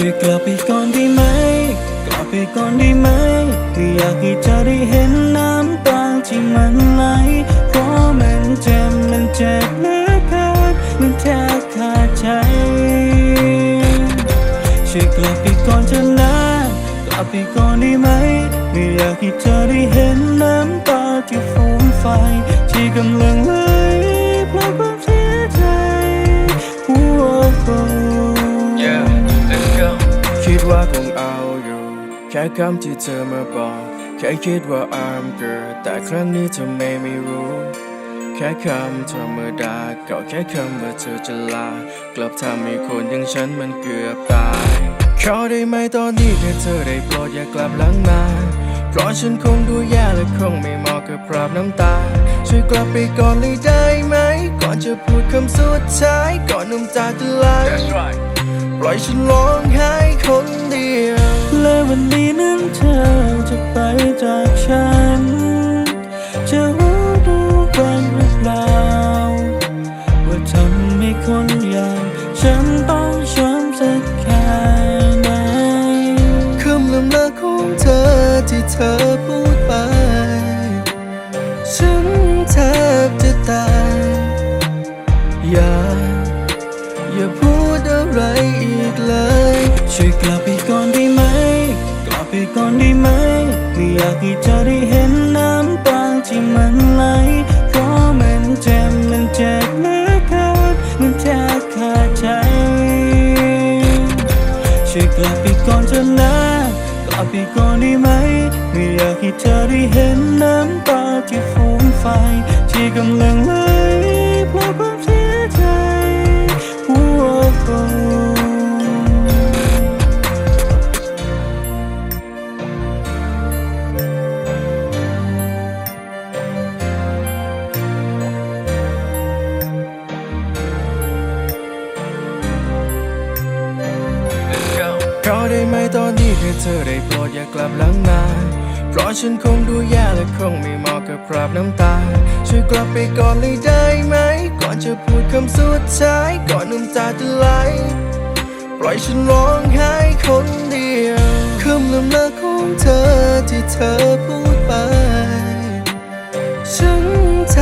ช่วยกลับไปก่อนได้ไหม กลับไปก่อนได้ไหมไม่อยากให้เธอได้เห็นน้ำตาที่มันไหลเพราะมันเจ็บมันเจ็บเหลือเกินมันแทบขาดใจช่วยกลับไปก่อนเถอนะกลับไปก่อนได้ไหมไม่อยากให้เธอได้เห็นน้ำตาที่ฟูมไฟที่กำลังไหลเพราะ ค่คำที่เธอมาบอก แค่คิดว่า I'm good แต่ครั้งนี้เธอไม่ไม่รู้ แค่คำธรรมดาก็แค่คำว่าเธอจะลา กลับทำให้คนอย่างฉันมันเกือบตาย ขอได้ไหมตอนนี้แค่เธอได้โปรดอย่ากลับหลังมา เพราะฉันคงดูแย่และคงไม่เหมาะกับพราบน้ำตา ช่วยกลับไปก่อนเลยได้ไหม ก่อนจะพูดคำสุดท้ายก่อนน้ำตาจะไหล That's right. ปล่อยฉันร้องไห้คนเดียว และวันนี้นั้นเธอจะไปจากฉัน จะรู้ดูบ้างหรือเปล่า ว่าทำให้คนอย่างฉันต้องช้ำสักแค่ไหนคำลำลาของเธอที่เธอพูดไป ฉันแทบจะตาย อย่า อย่าพูดอะไรอีกเลย ช่วยกลับ อยากให้เธอได้เห็นน้ำตาที่มันไหลเพราะมันเจ็บมันเจ็บเหลือเกินมันแทบขาดใจช่วยกลับไปก่อนเถอะนะกลับไปก่อนได้ไหม ไม่อยากให้เธอได้เห็นน้ำตาที่ฟูมไฟที่กำลังไหล ได้ไหมตอนนี้แค่เธอได้โปรดอย่ากลับหลังมา เพราะฉันคงดูแย่และคงไม่เหมาะกับคราบน้ำตา ช่วยกลับไปก่อนเลยได้ไหม ก่อนจะพูดคำสุดท้าย ก่อนน้ำตาจะไหล ปล่อยฉันร้องไห้คนเดียวคำลำลาของเธอที่เธอพูดไป ฉันแท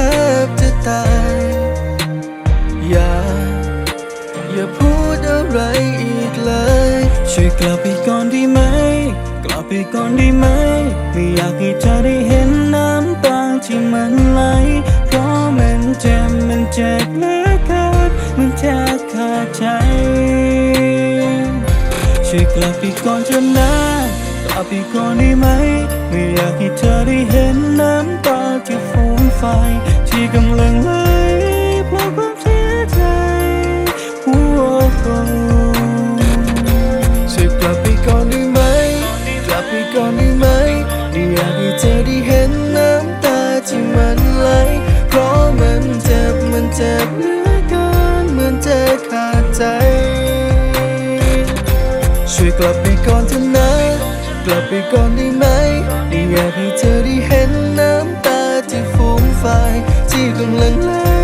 บจะตาย อย่า อย่าพูดอะไรอีกเลย ช่วยกลับไปก่อนได้ไหม กลับไปก่อนได้ไหม ไม่อยากให้เธอได้เห็นน้ำตาที่มันไหล เพราะมันเจ็บมันเจ็บเหลือเกินมันแทบขาดใจ ช่วยกลับไปก่อนเถอะนะ กลับไปก่อนได้ไหม ไม่อยากให้เธอได้เห็นน้ำตาที่ฟูมไฟที่กำลังไหล เจ็บเหลือเกินเหมือนเจอขาดใจ ช่วยกลับไปก่อนเถอะนะ กลับไปก่อนได้ไหมไม่อยากให้เธอได้เห็นน้ำตาที่ฟูมไฟที่กำลังไหล